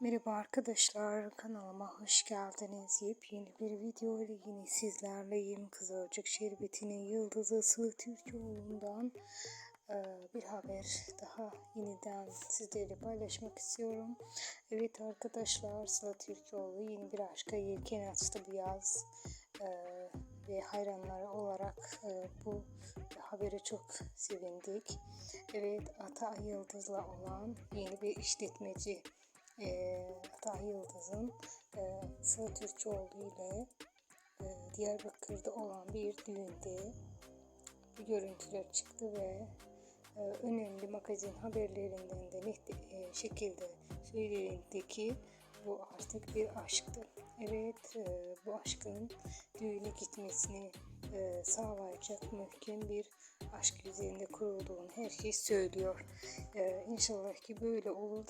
Merhaba arkadaşlar kanalıma hoş geldiniz. Yepyeni bir video ile yine sizlerleyim. Kızılcık Şerbeti'nin yıldızı Sıla Türkoğlu'ndan bir haber daha yeniden sizlerle paylaşmak istiyorum. Evet arkadaşlar Sıla Türkoğlu yeni bir aşka yelken açtı bu yaz. Ve hayranları olarak bu habere çok sevindik. Evet Ata Yıldız'la olan yeni bir işletmeci e, Ata Yıldız'ın e, Sıla Türkoğlu ile e, Diyarbakır'da olan bir düğünde bu görüntüler çıktı ve e, önemli magazin haberlerinden de net e, şekilde söylendi ki bu artık bir aşktı. Evet e, bu aşkın düğüne gitmesini e, sağlayacak muhkem bir aşk üzerinde kurulduğunu herkes söylüyor. E, inşallah ki böyle olur.